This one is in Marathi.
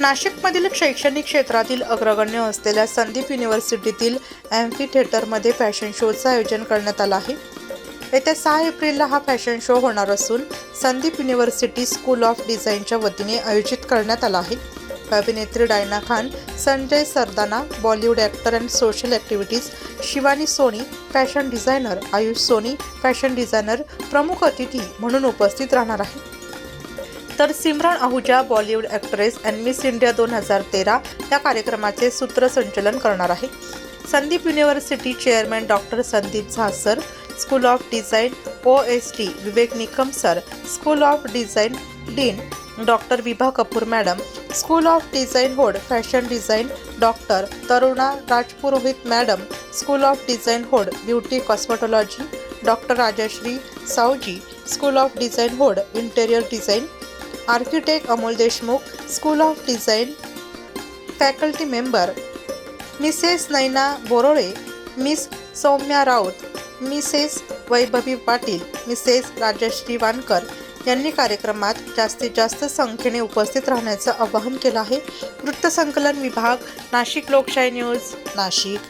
नाशिकमधील शैक्षणिक क्षेत्रातील अग्रगण्य असलेल्या संदीप युनिव्हर्सिटीतील ॲम्फी थिएटरमध्ये फॅशन शोचं आयोजन करण्यात आलं आहे. येत्या सहा एप्रिलला हा फॅशन शो होणार असून संदीप युनिव्हर्सिटी स्कूल ऑफ डिझाईनच्या वतीने आयोजित करण्यात आला आहे. अभिनेत्री Diana Khan Sanjay Sardana Bollywood actor and social activities Shivani Soni fashion designer Ayush Soni fashion designer प्रमुख अतिथी म्हणून उपस्थित राहणार आहे तर Simran Ahuja Bollywood actress and Miss India दोन हजार तेरा या कार्यक्रमाचे सूत्रसंचलन करणार आहे. Sandip university chairman doctor Sandip Jhaser school of design O S T Vivek Nikam sir school of design dean doctor Vibha Kapoor madam school of design HOD fashion design doctor Taruna Rajpurohit madam school of design HOD beauty cosmetology doctor Rajshree Sawaji school of design HOD interior design architect Amol Deshmukh school of design faculty member Mrs Naina Borole Miss Saumya Raut Mrs Vaibhavi Patil Mrs Rajshree Wankar यांनी कार्यक्रमात जास्तीत जास्त संख्येने उपस्थित राहण्याचं आवाहन केलं आहे. वृत्तसंकलन विभाग नाशिक लोकशाही न्यूज नाशिक.